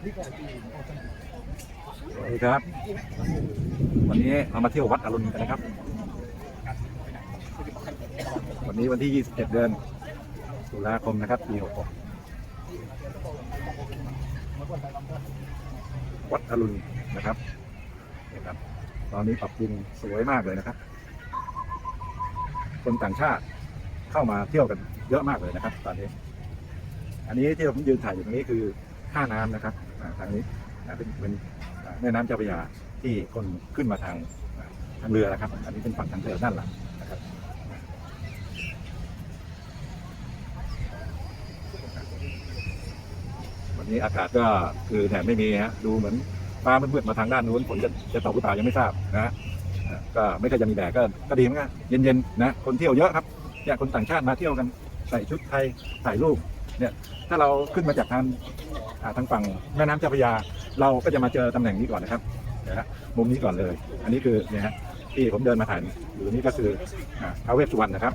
สวัสดีครับ วันนี้เรามาเที่ยววัดอรุณกันนะครับ วันนี้วันที่ 27 เดือนตุลาคมนะครับปี66วัดอรุณนะครับนี่ครับ ตอนนี้ปรับปรุงสวยมากเลยนะครับ คนต่างชาติเข้ามาเที่ยวกันเยอะมากเลยนะครับ ตอนนี้ อันนี้ที่ผมยืนถ่ายอยู่ตรงนี้คือท่าน้ำนะครับ ทางนี้เป็นเป็นแม่น้ำเจ้าพระยาที่คนขึ้นมาทางทางเรือนะครับ อันนี้เป็นฝั่งทางเรือด้านหลังนะครับวันนี้อากาศก็คือแดดไม่มีฮะดูเหมือนฟ้ามืดๆมาทางด้านนู้นฝนจะจะตกหรือเปล่ายังไม่ทราบนะฮะก็ไม่เคยจะมีแดดก็ก็ดีเหมือนกันเย็นๆนะคนเที่ยวเยอะครับเนี่ยคนต่างชาติมาเที่ยวกันใส่ชุดไทยถ่ายรูป เนี่ยถ้าเราขึ้นมาจากทางทางฝั่งแม่น้ำเจ้าพระยา เราก็จะมาเจอตำแหน่งนี้ก่อนนะครับนะฮะมุมนี้ก่อนเลย อันนี้คือเนี่ยฮะที่ผมเดินมาถ่ายอยู่นี้ก็คืออ่าท้าวเวสสุวรรณนะครับ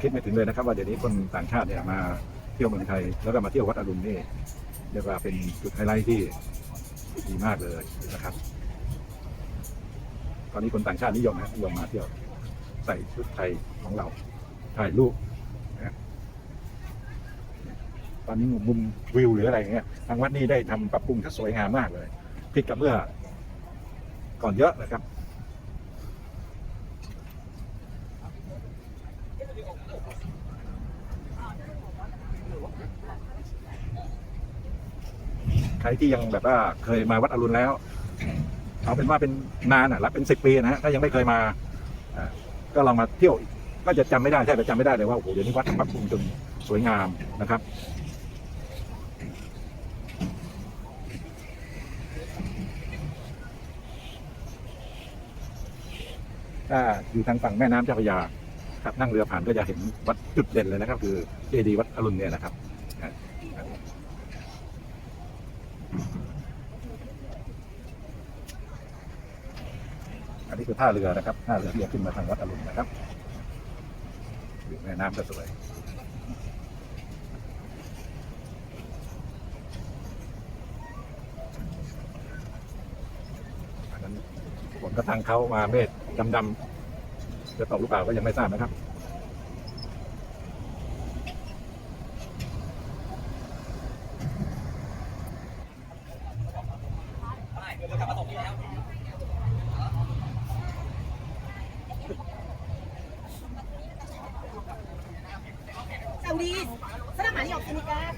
คิดไม่ถึงเลยนะครับว่าเดี๋ยวนี้คนต่างชาติเนี่ยมา ที่ยวเมืองไทย แล้วก็มาเที่ยววัดอรุณนี่เรียกว่าเป็นจุดไฮไลท์ที่ดีมากเลยนะครับ ตอนนี้คนต่างชาตินิยมนะนิยมมาเที่ยวใส่ชุดไทยของเราถ่ายรูปตอนนี้มุมวิวหรืออะไรเงี้ยทางวัดนี้ได้ทำปรับปรุงที่สวยงามมากเลยผิดกับเมื่อก่อนเยอะนะครับ ใครที่ยังแบบว่าเคยมาวัดอรุณแล้ว เอาเป็นว่าเป็นนานอะรับเป็นสิบปีนะฮะถ้ายังไม่เคยมาก็ลองมาเที่ยวก็จะจำไม่ได้ใช่แต่จำไม่ได้เลยว่าโอ้โหเดี๋ยวนี้วัดปรับปรุงจนสวยงามนะครับถ้าอยู่ทางฝั่งแม่น้ำเจ้าพระยาครับนั่งเรือผ่านก็จะเห็นวัดจุดเด่นเลยนะครับ คือเจดีย์วัดอรุณเนี่ยนะครับอ่า อั นี่คือท่าเรือนะครับท่าเรือที่จะขึ้นมาทางวัดอรุณนะครับอยู่แม่น้ำก็สวยอันนั้นผมก็ทางเขามาเมฆดำๆจะตกหรือเปล่าก็ยังไม่ทราบนะครับ 우리 사람 많이 없으니까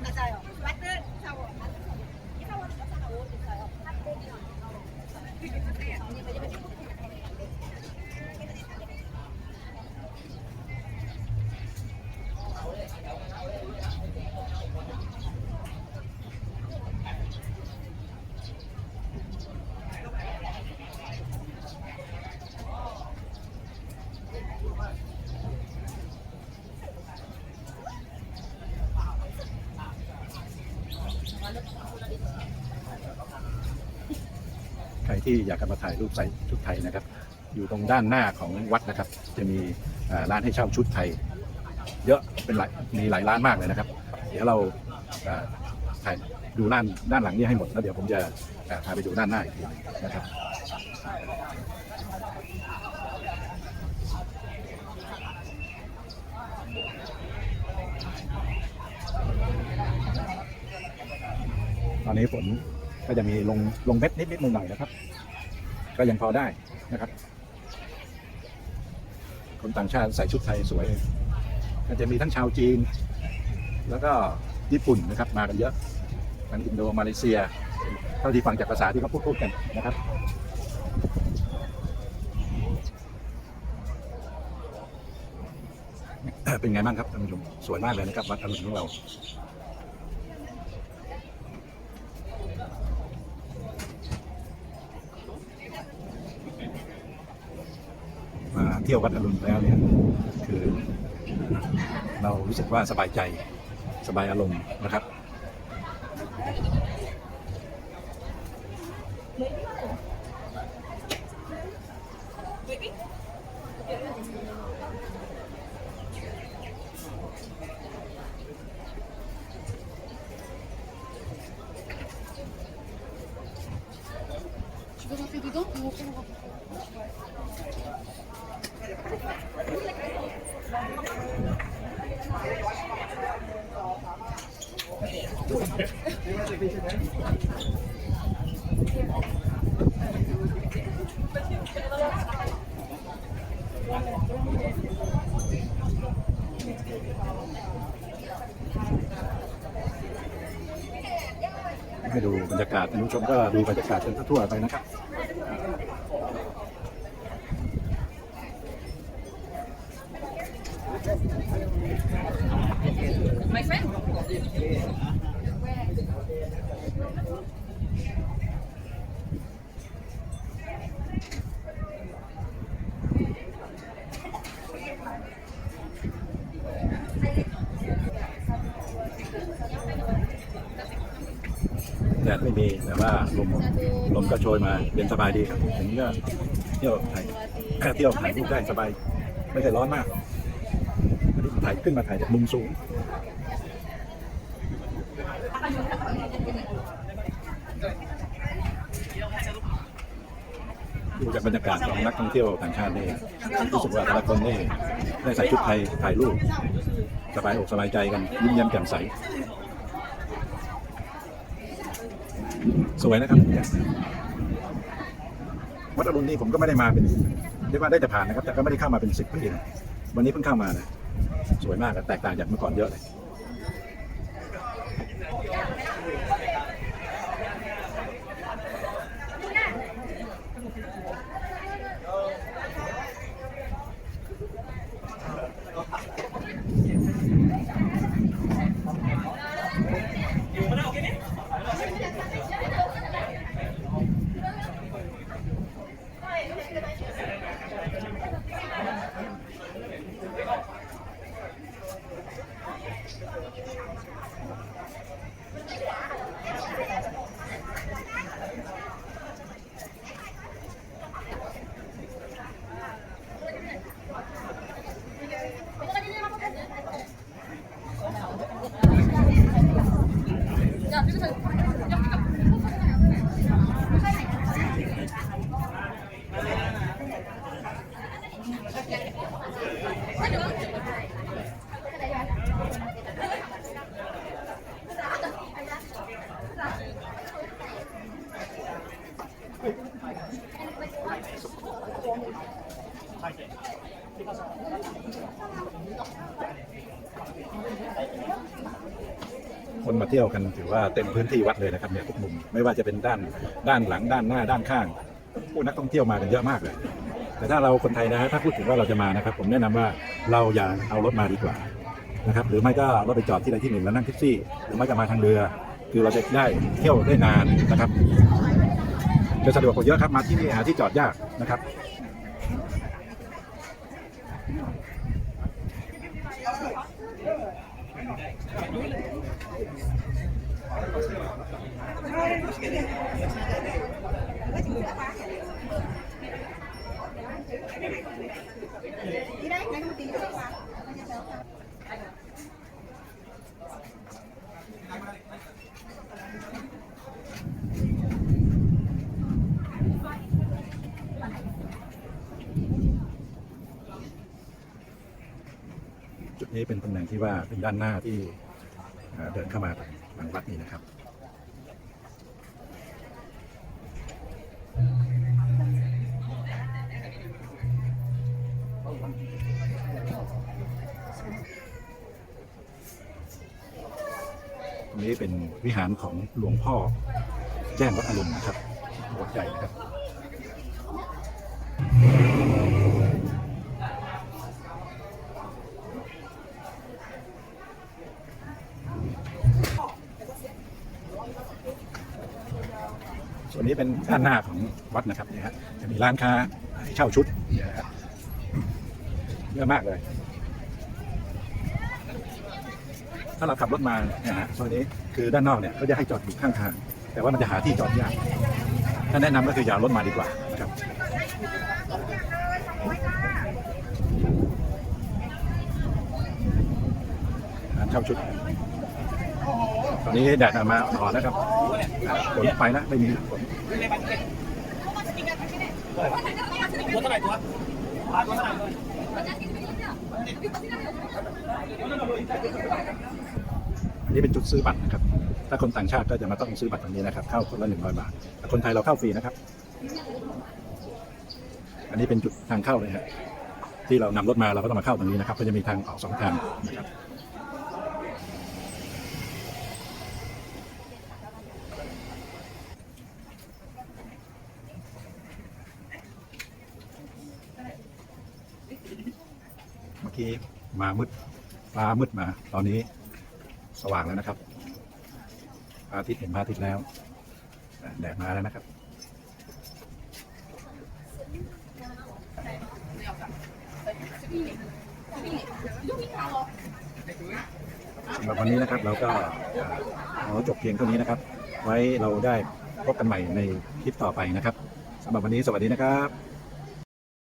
맞아요. 왔다. 사원. 이 사원 사가 5월 됐어요. 한 5년. 왜냐면 รที่อยากจะมาถ่ายรูปใส่ชุดไทยนะครับ อยู่ตรงด้านหน้าของวัดนะครับ จะมีร้านให้เช่าชุดไทย เยอะเป็นหลายมีหลายร้านมากเลยนะครับ เดี๋ยวเราถ่ายดูด้านด้านหลังนี้ให้หมดแล้วเดี๋ยวผมจะพาไปดูด้านหน้าอีกทีนะครับตอนนี้ฝน ก็จะมีลงลงเม็ดนิดนิดๆหน่อยนะครับ ก็ยังพอได้นะครับ คนต่างชาติใส่ชุดไทยสวยก็จะมีทั้งชาวจีน แล้วก็ญี่ปุ่นนะครับมากันเยอะทั้งอินโดมาเลเซีย เท่าที่ฟังจากภาษาที่เขาพูดพูดกันนะครับเป็นไงบ้างครับท่านผู้ชมสวยมากเลยนะครับวัดอรุณของเรา มาเที่ยววัดอรุณแล้วเนี่ยคือ เรารู้สึกว่าสบายใจสบายอารมณ์นะครับ ให้ดูบรรยากาศท่านผู้ชมก็ดูบรรยากาศกันทั่วๆไปนะครับ ไม่มีแต่ว่าลมลมก็โชยมาเย็นสบายดีครับอย่างนี้ก็เที่ยวถ่ายเที่ยวถ่ายรูปได้สบาย ไม่ได้ร้อนมากอันนี้ถ่ายขึ้นมาถ่ายจากมุมสูงดูจากบรรยากาศของนักท่องเที่ยวต่างชาตินี่รู้สึกว่าแต่ละคนนี่ได้ใส่ชุดไทยถ่ายรูปสบายอกสบายใจกันยิ้มแย้มแจ่มใส สวยนะครับวัดอรุณนี่ผมก็ไม่ได้มาเป็นเรียกว่าได้แต่ผ่านนะครับ แต่ก็ไม่ได้เข้ามาเป็นสิบปีนะวันนี้เพิ่งเข้ามานะสวยมากอะแตกต่างจากเมื่อก่อนเยอะเลย 快点，这个是。 คนมาเที่ยวกันถือว่าเต็มพื้นที่วัดเลยนะครับเนี่ยทุกมุมไม่ว่าจะเป็นด้านด้านหลังด้านหน้าด้านข้างผู้นักท่องเที่ยวมากันเยอะมากเลย แต่ถ้าเราคนไทยนะฮะถ้าพูดถึงว่าเราจะมานะครับ ผมแนะนำว่าเราอย่าเอารถมาดีกว่านะครับหรือไม่ก็รถไปจอดที่ใดที่หนึ่งแล้วนั่งแท็กซี่ หรือไม่ก็มาทางเรือ คือเราจะได้เที่ยวได้นานนะครับจะสะดวกกว่าเยอะครับมาที่นี่หาที่จอดยากนะครับ จุดนี้เป็นตำแหน่งที่ว่าเป็นด้านหน้าที่ เดินเข้ามาหลังวัดนี้นะครับตรงนี้เป็นวิหารของหลวงพ่อแจ้งวัดอรุณนะครับวัดใหญ่นะครับ ด้านหน้าของวัดนะครับเนี่ยฮะจะมีร้านค้าให้เช่าชุดเนี่ยนะเยอะมากเลย ถ้าเราขับรถมาเนี่ยฮะตรงนี้คือด้านนอกเนี่ยเขาจะให้จอดอยู่ข้างทาง แต่ว่ามันจะหาที่จอดยากถ้าแนะนำก็คืออย่ารถมาดีกว่านะครับ ร้านเช่าชุด นี้แดดมาอ่อนแล้วครับฝนไปแล้วไม่มีฝนอันนี้เป็นจุดซื้อบัตรนะครับ ถ้าคนต่างชาติก็จะมาต้องซื้อบัตรตรงนี้นะครับ เข้าคนละหนึ่งร้อยบาท แต่คนไทยเราเข้าฟรีนะครับ อันนี้เป็นจุดทางเข้าเลยฮะที่เรานำรถมาเราก็ต้องมาเข้าตรงนี้นะครับ ก็จะมีทางออกสองทางนะครับ กี้มามืดฟ้ามืดมา ตอนนี้สว่างแล้วนะครับอาทิตย์เห็นพระอาทิตย์แล้วแดดมาแล้วนะครับสำหรับวันนี้นะครับเราก็อ่าขอจบเพียงเท่านี้นะครับ ไว้เราได้พบกันใหม่ในคลิปต่อไปนะครับสำหรับวันนี้สวัสดีนะครับ